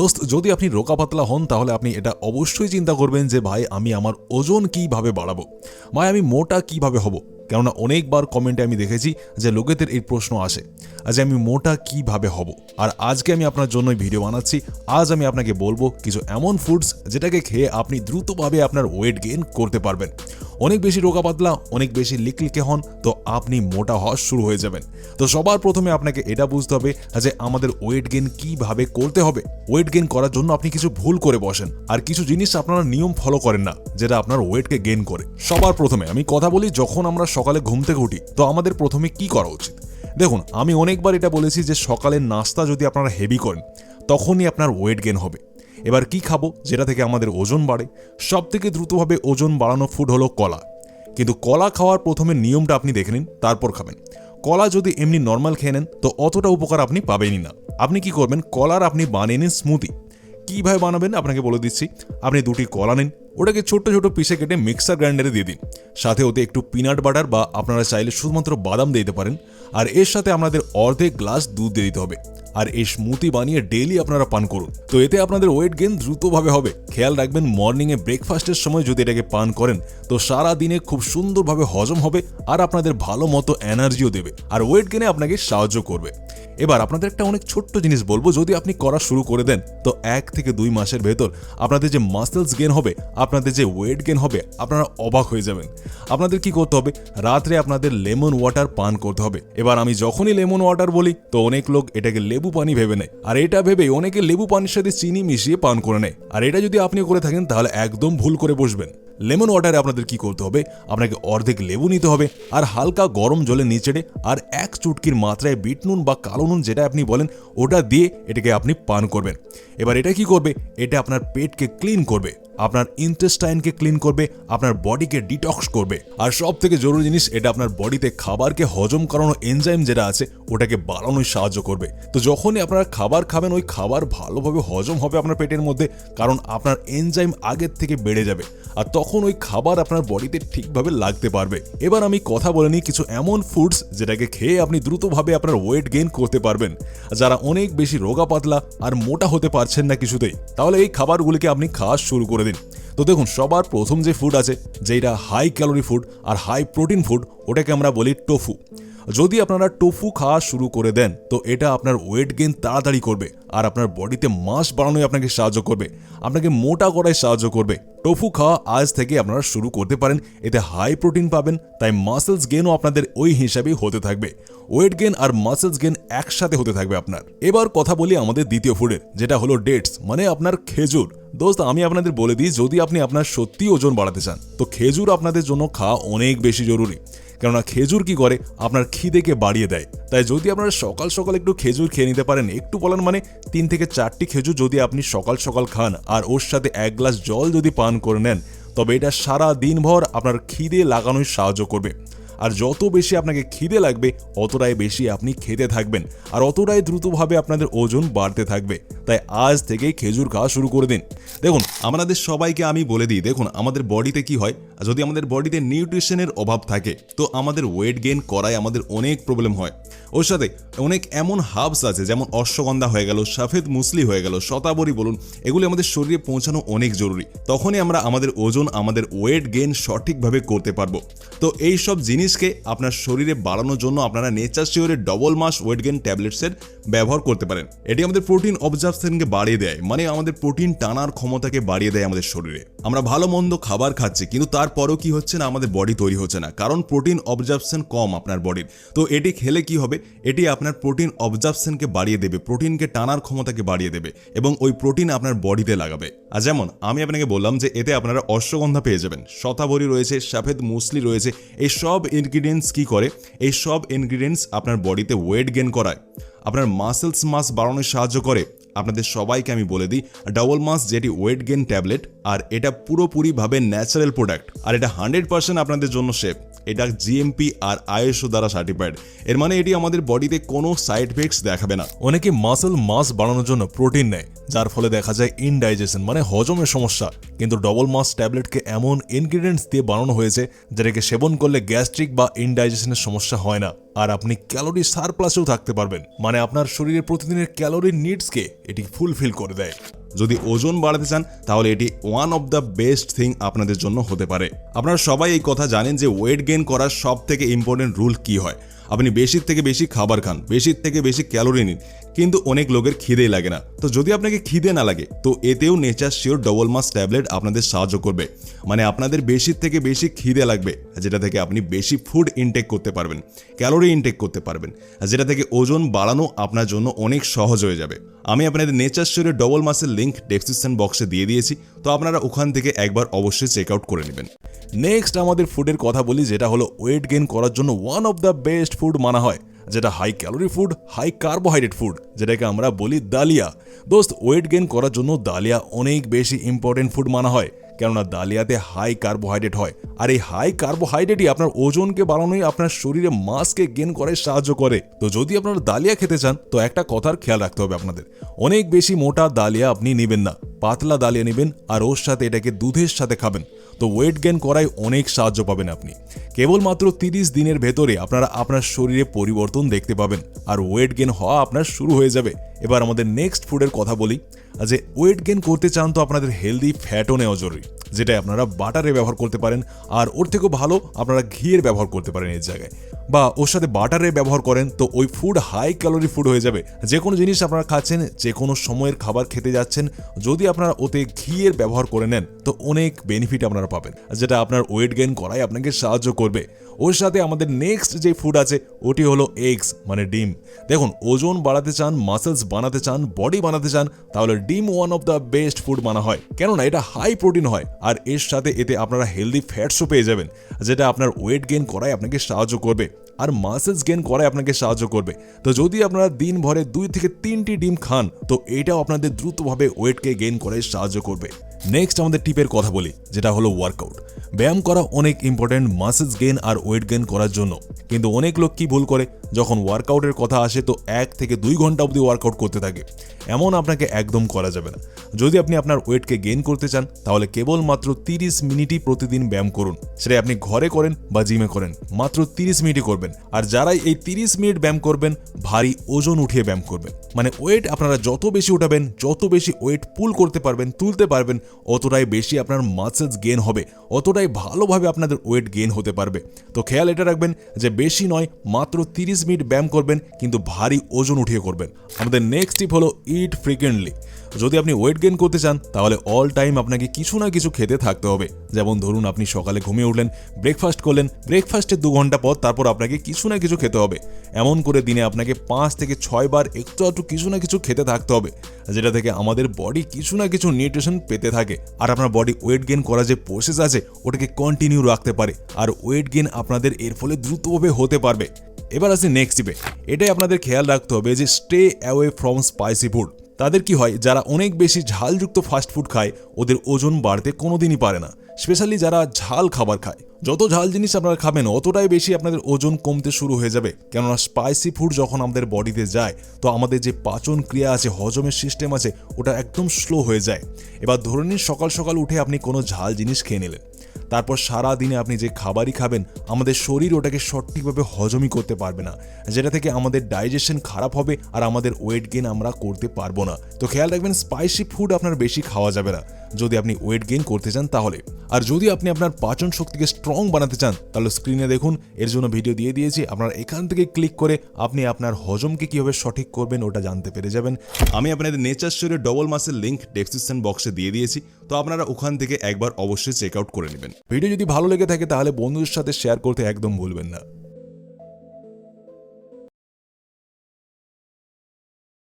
দোস্ত, যদি আপনি রোকা পাতলা হন, তাহলে আপনি এটা অবশ্যই চিন্তা করবেন যে, ভাই, আমি আমার ওজন কীভাবে বাড়াবো? ভাই, আমি মোটা কীভাবে হব? কেননা অনেকবার কমেন্টে আমি দেখেছি যে, লোকেদের এই প্রশ্ন আসে যে, আমি মোটা কীভাবে হব? আর আজকে আমি আপনার জন্যই ভিডিও বানাচ্ছি। আজ আমি আপনাকে বলব কিছু এমন ফুডস যেটাকে খেয়ে আপনি দ্রুতভাবে আপনার ওয়েট গেইন করতে পারবেন। অনেক বেশি রোগা পাতলা অনেক বেশি লিকলিকে হন, তো আপনি মোটা হওয়া শুরু হয়ে যাবেন। তো সবার প্রথমে আপনাকে এটা বুঝতে হবে যে আমাদের ওয়েট গেইন কীভাবে করতে হবে। ওয়েট গেইন করার জন্য আপনি কিছু ভুল করে বসেন। আর কিছু জিনিস আপনারা নিয়ম ফলো করেন না, যেটা আপনার ওয়েটকে গেইন করে। সবার প্রথমে আমি কথা বলি যখন আমরা সকালে ঘুম থেকে উঠি, তো আমাদের প্রথমে কি করা উচিত? দেখুন, আমি অনেকবার এটা বলেছি যে সকালের নাস্তা যদি আপনারা হেভি করেন, তখনই আপনার ওয়েট গেইন হবে। এবার কি খাব? যেটা থেকে আমাদের ওজন বাড়ে। সব থেকে দ্রুতভাবে ওজন বাড়ানো ফুড হলো কলা। কিন্তু কলা খাওয়ার প্রথমে নিয়মটা আপনি দেখে নিন, তারপর খাবেন। কলা যদি এমনি নর্মাল খেয়ে নেন, তো অতটা উপকার আপনি পাবেনই না। আপনি কি করবেন? কলার আপনি বানিয়ে নিন স্মুদি কীভাবে বানাবেন আপনাকে বলে দিচ্ছি। আপনি দুটি কলা নিন ওটাকে ছোট্ট ছোট পিসে কেটে মিক্সার গ্রাইন্ডারে দিয়ে দিন। সাথে ওতে একটু পিনাট বাটার বা আপনারা চাইলে শুধুমাত্র বাদাম দিয়ে দিতে পারেন। আর এর সাথে আপনাদের অর্ধেক গ্লাস দুধ দিয়ে দিতে হবে। আর এই স্মুতি বানিয়ে ডেইলি আপনারা পান করুন। তো এতে আপনাদের ওয়েট গেন দ্রুতভাবে হবে। খেয়াল রাখবেন মর্নিংয়ে ব্রেকফাস্টের সময় যদি এটাকে পান করেন, তো সারা দিনে খুব সুন্দরভাবে হজম হবে আর আপনাদের ভালো মতো এনার্জিও দেবে। আর ওয়েট গেনে আপনাকে সাহায্য করবে। এবার আপনাদের একটা অনেক ছোট্ট জিনিস বলব, যদি আপনি করা শুরু করে দেন, তো এক থেকে দুই মাসের ভেতর আপনাদের যে মাসেলস গেন হবে, আপনাদের যে ওয়েট গেন হবে, আপনারা অবাক হয়ে যাবেন। আপনাদের কি করতে হবে? রাত্রে আপনাদের লেমন ওয়াটার পান করতে হবে। এবার আমি যখনই লেমন ওয়াটার বলি, তো অনেক লোক এটাকে লেবু পানি ভেবে নেয়। আর এটা ভেবে অনেকে লেবু পানির সাথে চিনি মিশিয়ে পান করে নেয়। আর এটা যদি আপনি করে থাকেন, তাহলে একদম ভুল করে বসবেন। লেমন ওয়াটারে আপনাদের কি করতে হবে? আপনাকে অর্ধেক লেবু নিতে হবে, আর হালকা গরম জলে নিচেড়ে, আর এক চুটকির মাত্রায় বিট নুন বা কালো নুন যেটা আপনি বলেন, ওটা দিয়ে এটাকে আপনি পান করবেন। এবার এটা কি করবে? এটা আপনার পেটকে ক্লিন করবে। আপনার ইন্টেস্টাইনকে ক্লিন করবে, আপনার বডিকে ডিটক্স করবে। আর সব থেকে জরুরি জিনিস, এটা আপনার বডিতে খাবারকে হজম করানো এনজাইম যেটা আছে, ওটাকে বাড়ানোয় সাহায্য করবে। তো যখনই আপনারা খাবার খাবেন, ওই খাবার ভালোভাবে হজম হবে আপনার পেটের মধ্যে, কারণ আপনার এনজাইম আগের থেকে বেড়ে যাবে। আর তখন ওই খাবার আপনার বডিতে ঠিকভাবে লাগতে পারবে। এবার আমি কথা বলে নিই কিছু এমন ফুডস যেটাকে খেয়ে আপনি দ্রুতভাবে আপনার ওয়েট গেইন করতে পারবেন। যারা অনেক বেশি রোগা পাতলা আর মোটা হতে পারছেন না কিছুতেই, তাহলে এই খাবারগুলিকে আপনি খাওয়া শুরু করে দিন। তো দেখুন, সবার প্রথম যে ফুড আছে যেটা হাই ক্যালোরি ফুড আর হাই প্রোটিন ফুড ওটাকে আমরা বলি টোফু যদি আপনারা টোফু খাওয়া শুরু করে দেন, তো এটা আপনার ওয়েট গেইন তাড়াতাড়ি করবে আর আপনার বডিতে মাস বাড়ানোয় আপনাকে সাহায্য করবে। আপনাকে মোটা করায় সাহায্য করবে। টোফু খাওয়া আজ থেকে আপনারা শুরু করতে পারেন, এতে হাই প্রোটিন পাবেন, তাই মাসেলস গেনও আপনাদের ওই হিসাবেই হতে থাকবে। ওয়েট গেন আর মাসেলস গেন একসাথে হতে থাকবে আপনার। এবার কথা বলি আমাদের দ্বিতীয় ফুডের যেটা হলো ডেটস মানে আপনার খেজুর। দোস্ত, আমি আপনাদের বলে দিই, যদি আপনি আপনার সত্যি ওজন বাড়াতে চান, তো খেজুর আপনাদের জন্য খাওয়া অনেক বেশি জরুরি। কেননা খেজুর কি করে? আপনার খিদেকে বাড়িয়ে দেয়। তাই যদি আপনারা সকাল সকাল একটু খেজুর খেয়ে নিতে পারেন, একটু বলেন মানে তিন থেকে চারটি খেজুর যদি আপনি সকাল সকাল খান আর ওর সাথে এক গ্লাস জল যদি পান করে নেন, তবে এটা সারা দিনভর আপনার খিদে লাগানোই সাহায্য করবে। আর যত বেশি আপনাকে খিদে লাগবে, অতটাই বেশি আপনি খেতে থাকবেন। আর অতটাই দ্রুতভাবে আপনাদের ওজন বাড়তে থাকবে। তাই আজ থেকেই খেজুর খাওয়া শুরু করে দিন। দেখুন, আমাদের সবাইকে আমি বলে দিই, দেখুন, আমাদের বডিতে কি হয় যদি আমাদের বডিতে নিউট্রিশনের অভাব থাকে, তো আমাদের ওয়েট গেইন করায় আমাদের অনেক প্রবলেম হয়। ওর সাথে অনেক এমন হাবস আছে, যেমন অশ্বগন্ধা হয়ে গেল, সাফেদ মুসলি হয়ে গেল, শতাবরী বলুন, এগুলি আমাদের শরীরে পৌঁছানো অনেক জরুরি। তখনই আমরা আমাদের ওজন, আমাদের ওয়েট গেইন সঠিকভাবে করতে পারব। তো এই সব জিনিসকে আপনার শরীরে বাড়ানোর জন্য আপনারা নেচার শিওরের ডবল মাস ওয়েট ট্যাবলেটস ট্যাবলেটসের ব্যবহার করতে পারেন। এটি আমাদের প্রোটিন অবজার্ভেশনকে বাড়িয়ে দেয়। মানে আমাদের প্রোটিন টানার ক্ষমতাকে বাড়িয়ে দেয় আমাদের শরীরে। আমরা ভালো মন্দ খাবার খাচ্ছি, কিন্তু তারপরও কি হচ্ছে না আমাদের বডি তৈরি হচ্ছে না। কারণ প্রোটিন অবজার্ভশন কম আপনার বডির তো এটি খেলে কি হবে? এটি আপনার প্রোটিন অবজার্ভশনকে বাড়িয়ে দেবে প্রোটিনকে টানার ক্ষমতাকে বাড়িয়ে দেবে, এবং ওই প্রোটিন আপনার বডিতে লাগাবে। আর যেমন, আমি আপনাকে বললাম যে এতে আপনারা অশ্বগন্ধা পেয়ে যাবেন। শতাবরী রয়েছে, সাফেদ মুসলি রয়েছে, এই সব ইনগ্রিডিয়েন্টস কি করে? এই সব ইনগ্রিডিয়েন্টস আপনার বডিতে ওয়েট গেন করায়। আপনার মাসেলস মাস বাড়ানোর সাহায্য করে। আপনাদের সবাইকে আমি বলে দিই ডাবল মাস যেটি ওয়েট গেন ট্যাবলেট আর এটা পুরোপুরিভাবে ন্যাচারাল প্রোডাক্ট আর এটা হান্ড্রেড পার্সেন্ট আপনাদের জন্য সেফ এটা জিএমপি আর আইএসও দ্বারা সার্টিফাইড এর মানে এটি আমাদের বডিতে কোনো সাইড এফেক্টস দেখাবে না। অনেকে মাসেল মাস বাড়ানোর জন্য প্রোটিন নেয়, যার ফলে দেখা যায় ইনডাইজেশন মানে হজমের সমস্যা। কিন্তু ডবল মাস ট্যাবলেটকে এমন ইনগ্রিডিয়েন্টস দিয়ে বানানো হয়েছে, যেটাকে সেবন করলে গ্যাস্ট্রিক বা ইনডাইজেশনের সমস্যা হয় না। আর আপনি ক্যালোরি সারপ্লাসেও থাকতে পারবেন। মানে আপনার শরীরের প্রতিদিনের ক্যালোরি নিডসকে এটি ফুলফিল করে দেয়। যদি ওজন বাড়াতে চান, তাহলে এটি one of the best thing আপনাদের জন্য হতে পারে। আপনারা সবাই এই কথা জানেন যে ওয়েট গেইন করার সব থেকে ইম্পর্টেন্ট রুল কি হয়। আপনি বেশির থেকে বেশি খাবার খান, বেশির থেকে বেশি ক্যালোরি নিন, কিন্তু অনেক লোকের খিদেই লাগে না। তো যদি আপনাকে খিদে না লাগে, তো এতেও Nature Sure double mass tablet আপনাদের সাহায্য করবে। মানে আপনাদের বেশির থেকে বেশি খিদে লাগবে, যেটা থেকে আপনি বেশি ফুড ইনটেক করতে পারবেন ক্যালোরি ইনটেক করতে পারবেন যেটা থেকে ওজন বাড়ানো আপনার জন্য অনেক সহজ হয়ে যাবে। আমি আপনাদের নেচার শোরের ডবল মাসের লিঙ্ক ডেসক্রিপশন বক্সে দিয়ে দিয়েছি, তো আপনারা ওখান থেকে একবার অবশ্যই চেক আউট করে নেবেন। নেক্সট আমাদের ফুডের কথা বলি, যেটা হলো ওয়েট গেন করার জন্য one of the best food মানা হয়, যেটা high calorie food high carbohydrate food যেটাকে আমরা বলি দালিয়া। দোস্ত ওয়েট গেন করার জন্য দালিয়া অনেক বেশি ইম্পর্টেন্ট ফুড মানা হয়। কেননা দালিয়াতে হাই কার্বোহাইড্রেট হয়। আর এই হাই কার্বোহাইড্রেটই আপনার ওজনকে বাড়ানোই আপনার শরীরে মাসকে গেন করে সাহায্য করে। তো যদি আপনারা দালিয়া খেতে চান, তো একটা কথার খেয়াল রাখতে হবে আপনাদের। অনেক বেশি মোটা দালিয়া আপনি নেবেন না। পাতলা দালিয়া নেবেন আর ওর সাথে এটাকে দুধের সাথে খাবেন। তো ওয়েট গেন করায় অনেক সাহায্য পাবেন আপনি। কেবলমাত্র তিরিশ দিনের ভেতরে আপনারা আপনার শরীরে পরিবর্তন দেখতে পাবেন। আর ওয়েট গেন হওয়া আপনার শুরু হয়ে যাবে। এবার আমাদের নেক্সট ফুডের কথা বলি। যে ওয়েট গেন করতে চান তো আপনাদের হেলদি ফ্যাটও নেওয়া জরুরি। যেটা আপনারা বাটারে ব্যবহার করতে পারেন, আর ওর থেকেও ভালো আপনারা ঘিয়ের ব্যবহার করতে পারেন এর জায়গায়। বা ওর সাথে বাটারে ব্যবহার করেন, তো ওই ফুড হাই ক্যালোরি ফুড হয়ে যাবে। যে কোনো জিনিস আপনারা খাচ্ছেন, যে কোনো সময়ের খাবার খেতে যাচ্ছেন, যদি আপনারা ওতে ঘিয়ের ব্যবহার করে নেন, তো অনেক বেনিফিট আপনারা পাবেন। যেটা আপনার ওয়েট গেইন করায় আপনাকে সাহায্য করবে। ওর সাথে আমাদের নেক্সট যে ফুড আছে, ওটি হলো এগস মানে ডিম। দেখুন, ওজন বাড়াতে চান মাসেলস বানাতে চান বডি বানাতে চান, তাহলে ডিম one of the best food মানা হয়। কেননা, এটা হাই প্রোটিন হয়, আর এর সাথে এতে আপনারা হেলদি ফ্যাটসও পেয়ে যাবেন, যেটা আপনার ওয়েট গেইন করায় আপনাকে সাহায্য করবে। আর মাসেলস গেইন করায় আপনাকে সাহায্য করবে। তো যদি আপনারা দিন ভরে দুই থেকে তিনটি ডিম খান, তো এটাও আপনাদের দ্রুতভাবে ওয়েটকে গেইন করে সাহায্য করবে। নেক্সট আমাদের টিপের কথা বলি, যেটা হলো ওয়ার্কআউট ব্যায়াম করা অনেক ইম্পর্টেন্ট মাসেলস গেইন আর ওয়েট গেইন করার জন্য। কিন্তু অনেক লোক কি ভুল করে? যখন ওয়ার্কআউটের কথা আসে, তো এক থেকে দুই ঘণ্টা অবধি ওয়ার্কআউট করতে থাকে। এমন আপনাকে একদম করা যাবে না। যদি আপনি আপনার ওয়েটকে গেইন করতে চান, তাহলে কেবলমাত্র তিরিশ মিনিটই প্রতিদিন ব্যায়াম করুন। সেটা আপনি ঘরে করেন বা জিমে করেন। মাত্র তিরিশ মিনিটই করবেন। আর যারাই এই তিরিশ মিনিট ব্যায়াম করবেন, ভারী ওজন উঠিয়ে ব্যায়াম করবেন। মানে ওয়েট আপনারা যত বেশি উঠাবেন, যত বেশি ওয়েট পুল করতে পারবেন, তুলতে পারবেন, অতটাই বেশি আপনার মাসেলস গেন হবে, অতটাই ভালোভাবে আপনাদের ওয়েট গেইন হতে পারবে। তো খেয়াল এটা রাখবেন যে বেশি নয়, মাত্র তিরিশ মিনিট ব্যায়াম করবেন, কিন্তু ভারী ওজন উঠিয়ে করবেন। আমাদের নেক্সট টিপ হলো ইট ফ্রিকুয়েন্টলি যদি আপনি ওয়েট গেইন করতে চান, তাহলে অল টাইম আপনাকে কিছু না কিছু খেতে থাকতে হবে। যেমন ধরুন, আপনি সকালে ঘুমিয়ে উঠলেন ব্রেকফাস্ট করলেন ব্রেকফাস্টের দু ঘণ্টা পর তারপর আপনাকে কিছু না কিছু খেতে হবে। এমন করে দিনে আপনাকে পাঁচ থেকে ছয় বার একটু একটু কিছু না কিছু খেতে থাকতে হবে, যেটা থেকে আমাদের বডি কিছু না কিছু নিউট্রিশন পেতে থাকে। আর আপনার বডি ওয়েট গেইন করার যে প্রসেস আছে, ওটাকে কন্টিনিউ রাখতে পারে। আর ওয়েট গেইন আপনাদের এর ফলে দ্রুতভাবে হতে পারবে। এবার আসি নেক্সট টিপে এটাই আপনাদের খেয়াল রাখতে হবে যে stay away from spicy food তাদের কি হয়, যারা অনেক বেশি ঝালযুক্ত ফাস্ট ফুড খায়, ওদের ওজন বাড়তে কোনোদিনই পারে না। স্পেশালি যারা ঝাল খাবার খায়। যত ঝাল জিনিস আপনারা খাবেন, অতটাই বেশি আপনাদের ওজন কমতে শুরু হয়ে যাবে। কেননা স্পাইসি ফুড যখন আমাদের বডিতে যায়, তো আমাদের যে পাচন ক্রিয়া আছে, হজমের সিস্টেম আছে, ওটা একদম স্লো হয়ে যায়। এবার ধরে নিন সকাল সকাল উঠে আপনি কোনো ঝাল জিনিস খেয়ে নিলেন। তারপর সারা দিনে আপনি যে খাবারই খাবেন, আমাদের শরীর ওটাকে সঠিকভাবে হজমই করতে পারবে না। যেটা থেকে আমাদের ডাইজেশন খারাপ হবে আর আমাদের ওয়েট গেইন আমরা করতে পারব না। তো খেয়াল রাখবেন স্পাইসি ফুড আপনার বেশি খাওয়া যাবে না। যদি আপনি ওয়েট গেইন করতে চান তাহলে। আর যদি আপনি আপনার পাচন শক্তিকে স্ট্রং বানাতে চান, তাহলে স্ক্রিনে দেখুন, এর জন্য ভিডিও দিয়ে দিয়েছি। আপনার এখান থেকে ক্লিক করে আপনি আপনার হজমকে কীভাবে সঠিক করবেন ওটা জানতে পেরে যাবেন। আমি আপনাদের নেচার শিওরের ডবল মাসের লিঙ্ক ডেসক্রিপশন বক্সে দিয়ে দিয়েছি। তো আপনারা ওখান থেকে একবার অবশ্যই চেক আউট করে নেবেন। ভিডিও যদি ভালো লেগে থাকে তাহলে বন্ধুদের সাথে শেয়ার করতে একদম ভুলবেন না।